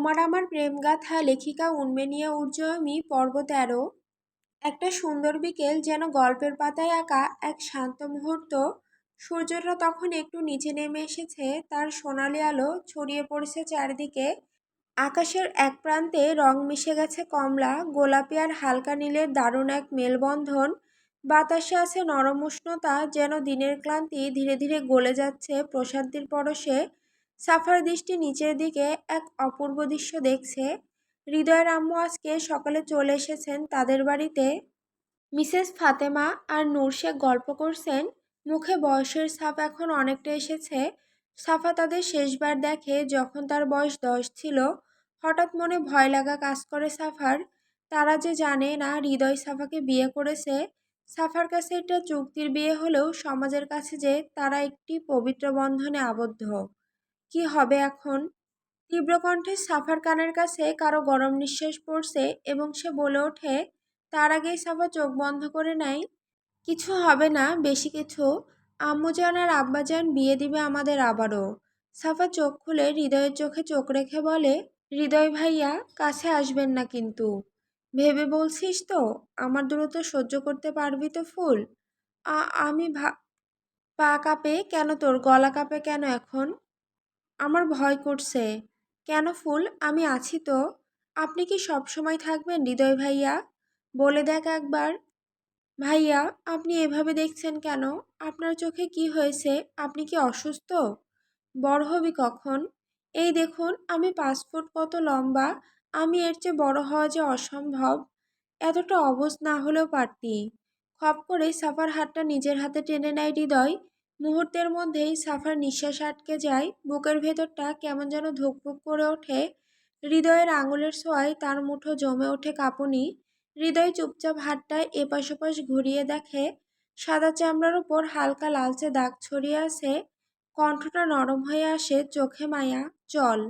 তোমার আমার প্রেমগাথা লেখিকা উন্মেনিয়া উর্জয়মী পর্ব তেরো। একটা সুন্দর বিকেল যেন গল্পের পাতায় আঁকা এক শান্ত মুহূর্ত। সূর্যটা তখন একটু নিচে নেমে এসেছে, তার সোনালি আলো ছড়িয়ে পড়েছে চারিদিকে। আকাশের এক প্রান্তে রং মিশে গেছে কমলা, গোলাপি আর হালকা নীলের দারুণ এক মেলবন্ধন। বাতাসে আছে নরম উষ্ণতা, যেন দিনের ক্লান্তি ধীরে ধীরে গলে যাচ্ছে প্রশান্তির পরশে। সাফার দৃষ্টি নিচের দিকে এক অপূর্ব দৃশ্য দেখছে। হৃদয়ের আম্মু আজকে সকালে চলে এসেছেন তাদের বাড়িতে। মিসেস ফাতেমা আর নূর শেখ গল্প করছেন। মুখে বয়সের ছাপ এখন অনেকটা এসেছে। সাফা তাদের শেষবার দেখে যখন তার বয়স দশ ছিল, হঠাৎ মনে ভয় লাগা কাজ করে সাফার। তারা যে জানে না হৃদয় সাফাকে বিয়ে করেছে, সাফার কাছে এটা চুক্তির বিয়ে হলেও সমাজের কাছে যে তারা একটি পবিত্র বন্ধনে আবদ্ধ। কি হবে এখন? তীব্র কণ্ঠে সাফার কানের কাছে কারও গরম নিঃশ্বাস পড়ছে এবং সে বলে ওঠে, তার আগেই সাফা চোখ বন্ধ করে নেয়। কিছু হবে না, বেশি কিছু। আম্মুজান আর আব্বাজান বিয়ে দিবে আমাদের আবারও। সাফা চোখ খুলে হৃদয়ের চোখে চোখ রেখে বলে, হৃদয় ভাইয়া, কাছে আসবেন না কিন্তু। ভেবে বলছিস তো, আমার দ্রুত সহ্য করতে পারবি তো ফুল? আমি ভা, পা কাঁপে কেন তোর? গলা কাঁপে কেন এখন? আমার ভয় করছে। কেন ফুল? আমি আছি তো। আপনি কি সব সময় থাকবেন হৃদয় ভাইয়া? বলে দেখ একবার। ভাইয়া, আপনি এভাবে দেখছেন কেন? আপনার চোখে কি হয়েছে? আপনি কি অসুস্থ? বড় হবি কখন? এই দেখুন, আমি পাঁচ ফুট কত লম্বা, আমি এর চেয়ে বড় হওয়া যে অসম্ভব, এতটা অবস না হলেও পারতি। খপ করে সাফার হাতটা নিজের হাতে টেনে নেয় হৃদয়। মুহূর্তের মধ্যেই সাফার নিঃশ্বাস আটকে যায়। বুকের ভেতরটা কেমন যেন ধুকপুক করে ওঠে। হৃদয়ের আঙুলের ছোঁয়ায় তার মুঠো জমে ওঠে কাঁপুনি। হৃদয় চুপচাপ হাতটায় এপাশ ওপাশ ঘুরিয়ে দেখে, সাদা চামড়ার উপর হালকা লালচে দাগ ছড়িয়ে আসে কণ্ঠটা নরম হয়ে আসে, চোখে মায়া, চল।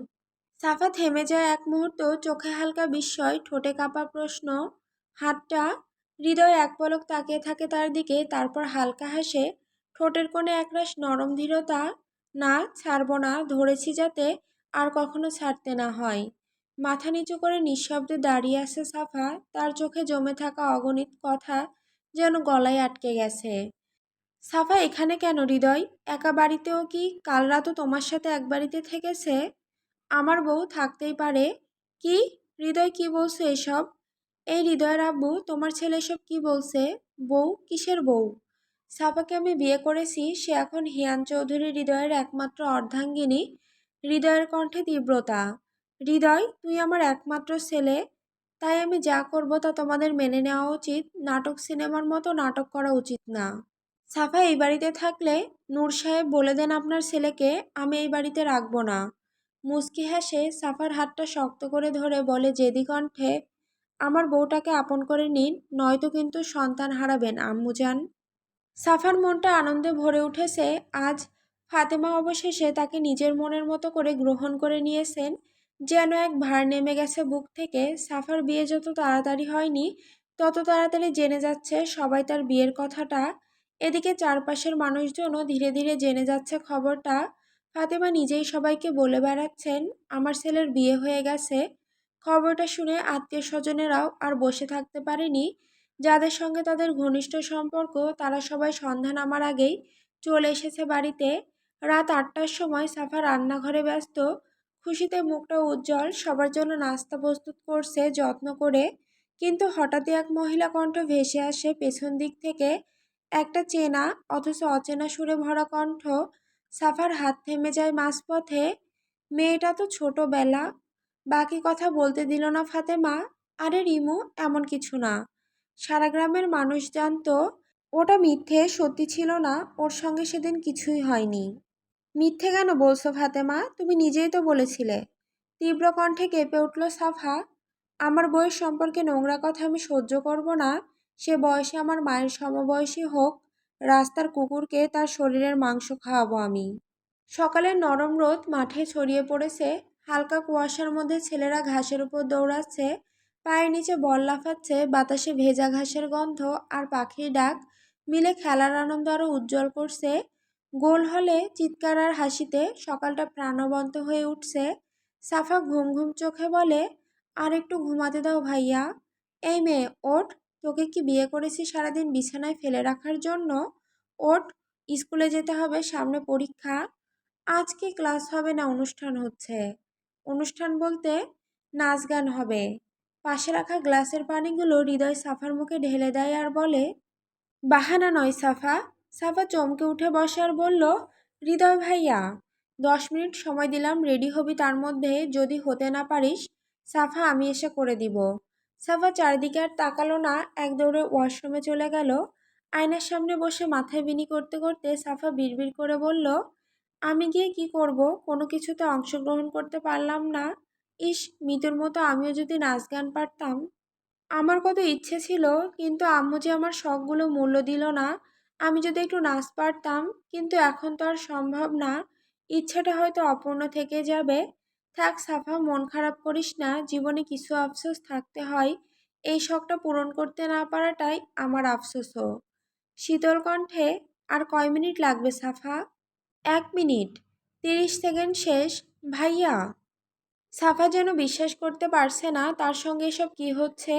সাফা থেমে যায় এক মুহূর্ত, চোখে হালকা বিস্ময়, ঠোঁটে কাঁপা প্রশ্ন। হাতটা, হৃদয় এক পলক তাকিয়ে থাকে তার দিকে, তারপর হালকা হাসে। ঠোঁটের কোণে একরাশ নরম ধীরতা, না ছাড়ব না, ধরেছি যাতে আর কখনো ছাড়তে না হয়। মাথা নিচু করে নিঃশব্দে দাঁড়িয়ে আছে সাফা, তার চোখে জমে থাকা অগণিত কথা যেন গলায় আটকে গেছে। সাফা, এখানে কেন হৃদয়? একা বাড়িতেও কি কাল রাতও তোমার সাথে এক বাড়িতে থেকেছে? আমার বউ থাকতেই পারে। কি? হৃদয় কি বলছে এসব? এই হৃদয়ের আব্বু, তোমার ছেলে এসব কি বলছে? বউ? কিসের বউ? সাফাকে আমি বিয়ে করেছি, সে এখন হিয়ান চৌধুরী হৃদয়ের একমাত্র অর্ধাঙ্গিনী। হৃদয়ের কণ্ঠে তীব্রতা, হৃদয়, তুই আমার একমাত্র ছেলে, তাই আমি যা করব তা তোমাদের মেনে নেওয়া উচিত, নাটক সিনেমার মতো নাটক করা উচিত না। সাফা এই বাড়িতে থাকলে নূর সাহেব বলে দেন আপনার ছেলেকে, আমি এই বাড়িতে রাখব না। মুস্কি হাসে সাফার হাতটা শক্ত করে ধরে বলে জেদি কণ্ঠে, আমার বউটাকে আপন করে নিন, নয়তো কিন্তু সন্তান হারাবেন আম্মুজান সাফার মনটা আনন্দে ভরে উঠেছে। আজ ফাতেমা অবশেষে তাকে নিজের মনের মতো করে গ্রহণ করে নিয়েছেন, যেন এক ভার নেমে গেছে বুক থেকে। সাফার বিয়ে যত তাড়াতাড়ি হয়নি, তত তাড়াতাড়ি জেনে যাচ্ছে সবাই তার বিয়ের কথাটা। এদিকে চারপাশের মানুষজনও ধীরে ধীরে জেনে যাচ্ছে খবরটা। ফাতেমা নিজেই সবাইকে বলে বেড়াচ্ছেন, আমার ছেলের বিয়ে হয়ে গেছে। খবরটা শুনে আত্মীয় স্বজনেরাও আর বসে থাকতে পারেনি। যাদের সঙ্গে তাদের ঘনিষ্ঠ সম্পর্ক, তারা সবাই সন্ধ্যা নামার আগেই চলে এসেছে বাড়িতে। রাত আটটার সময় সাফা রান্নাঘরে ব্যস্ত, খুশিতে মুখটা উজ্জ্বল, সবার জন্য নাস্তা প্রস্তুত করছে, যত্ন করে। কিন্তু হঠাৎই এক মহিলা কণ্ঠ ভেসে আসে পেছন দিক থেকে। একটা চেনা, অথচ অচেনা সুরে ভরা কণ্ঠ, সাফার হাত থেমে যায় মাঝপথে। মেয়েটা তো ছোটবেলা, বাকি কথা বলতে দিল না ফাতেমা। আরে রিমু, এমন কিছু না। সারা গ্রামের মানুষ জানতো, ওটা মিথ্যে, সত্যি ছিল না, ওর সঙ্গে সেদিন কিছুই হয়নি। মিথ্যে কেন বলছো ফাতেমা? তুমি নিজেই তো বলেছিলে। তীব্র কণ্ঠে কেঁপে উঠল সাফা, আমার বইয়ের সম্পর্কে নোংরা কথা আমি সহ্য করব না। সে বয়সে আমার মায়ের সমবয়সী হোক, রাস্তার কুকুরকে তার শরীরের মাংস খাওয়াবো আমি। সকালের নরম রোদ মাঠে ছড়িয়ে পড়েছে, হালকা কুয়াশার মধ্যে ছেলেরা ঘাসের উপর দৌড়াচ্ছে পায়ের নিচে বল লাফাচ্ছে, বাতাসে ভেজা ঘাসের গন্ধ আর পাখির ডাক মিলে খেলার আনন্দ আরও উজ্জ্বল করছে। গোল হলে চিৎকার আর হাসিতে সকালটা প্রাণবন্ত হয়ে উঠছে। সাফা ঘুম ঘুম চোখে বলে, আর একটু ঘুমাতে দাও ভাইয়া। এই মেয়ে ওঠ তোকে কি বিয়ে করেছি সারাদিন বিছানায় ফেলে রাখার জন্য? ওঠ স্কুলে যেতে হবে সামনে পরীক্ষা। আজকে ক্লাস হবে না অনুষ্ঠান হচ্ছে? অনুষ্ঠান বলতে নাচ গান হবে। পাশে রাখা গ্লাসের পানিগুলো হৃদয় সাফার মুখে ঢেলে দেয় আর বলে, বাহানা নয় সাফা। সাফা চমকে উঠে বসে আর বলল, হৃদয় ভাইয়া, দশ মিনিট সময় দিলাম, রেডি হবি তার মধ্যে, যদি হতে না পারিস, সাফা আমি এসে করে দিব। সাফা চারিদিকে আর তাকালো না, এক দৌড়ে ওয়াশরুমে চলে গেল। আয়নার সামনে বসে মাথায় বিনি করতে করতে সাফা বিড়বিড় করে বলল, আমি গিয়ে কি করব? কোনো কিছুতে অংশগ্রহণ করতে পারলাম না। ইস, মিতুর মতো আমিও যদি নাচ গান পারতাম। আমার কত ইচ্ছে ছিল, কিন্তু আম্মু যে আমার শখগুলো মূল্য দিল না, আমি যদি একটু নাচ পারতাম, কিন্তু এখন তো আর সম্ভব না। ইচ্ছাটা হয়তো অপূর্ণ থেকে যাবে। থাক সাফা, মন খারাপ করিস না, জীবনে কিছু আফসোস থাকতে হয়। এই শখটা পূরণ করতে না পারাটাই আমার আফসোসও। শীতল কণ্ঠে, আর কয় মিনিট লাগবে সাফা? এক মিনিট। তিরিশ সেকেন্ড শেষ। ভাইয়া সাফা যেন বিশ্বাস করতে পারছে না, তার সঙ্গে এসব কী হচ্ছে?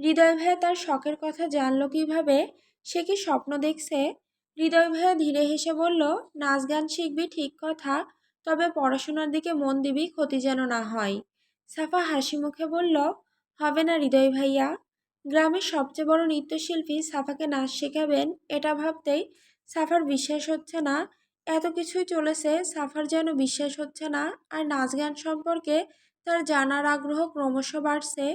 হৃদয় ভাইয়া তার শখের কথা জানলো কীভাবে? সে কি স্বপ্ন দেখছে? হৃদয় ভাইয়া ধীরে হেসে বলল, নাচ গান শিখবি ঠিক কথা, তবে পড়াশোনার দিকে মন দিবি, ক্ষতি যেন না হয়। সাফা হাসি মুখে বলল, হবে না হৃদয় ভাইয়া। গ্রামের সবচেয়ে বড় নৃত্যশিল্পী সাফাকে নাচ শেখাবেন, এটা ভাবতেই সাফার বিশ্বাস হচ্ছে না। এত কিছুই চলেছে, সাফার যেন বিশ্বাস হচ্ছে না, আর নাচ গান সম্পর্কে তার জানার আগ্রহ ক্রমশ বাড়ছে।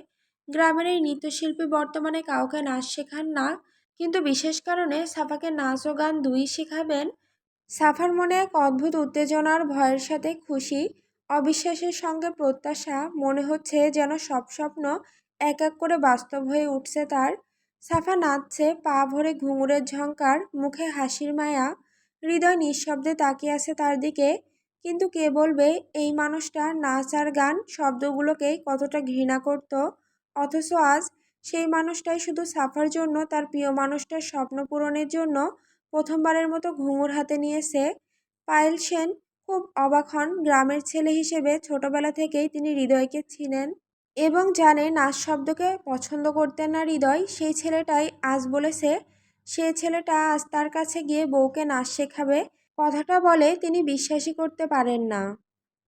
গ্রামের এই নৃত্যশিল্পী বর্তমানে কাউকে নাচ শেখান না, কিন্তু বিশেষ কারণে সাফাকে নাচ ও গান দুই শেখাবেন। সাফার মনে এক অদ্ভুত উত্তেজনার ভয়ের সাথে খুশি, অবিশ্বাসের সঙ্গে প্রত্যাশা, মনে হচ্ছে যেন সব স্বপ্ন এক এক করে বাস্তব হয়ে উঠছে তার। সাফা নাচছে পা ভরে ঘুঙুরের ঝঙ্কার মুখে হাসির মায়া হৃদয় নিঃশব্দে তাকিয়ে আছে তার দিকে, কিন্তু কে বলবে, এই মানুষটা নাচ আর গান শব্দগুলোকেই কতটা ঘৃণা করত। অথচ আজ সেই মানুষটাই শুধু সাফার জন্য, তার প্রিয় মানুষটার স্বপ্ন পূরণের জন্য প্রথমবারের মতো ঘুঙুর হাতে নিয়েছে। পায়েল সেন খুব অবাক হন, গ্রামের ছেলে হিসেবে ছোটবেলা থেকেই তিনি হৃদয়কে ছিলেন এবং জানে নাচ শব্দকে পছন্দ করতেন না হৃদয়। সেই ছেলেটাই আজ বলেছে সে ছেলেটা আজ তার কাছে গিয়ে বউকে নাচ শেখাবে। কথাটা বলে তিনি বিশ্বাসই করতে পারেন না।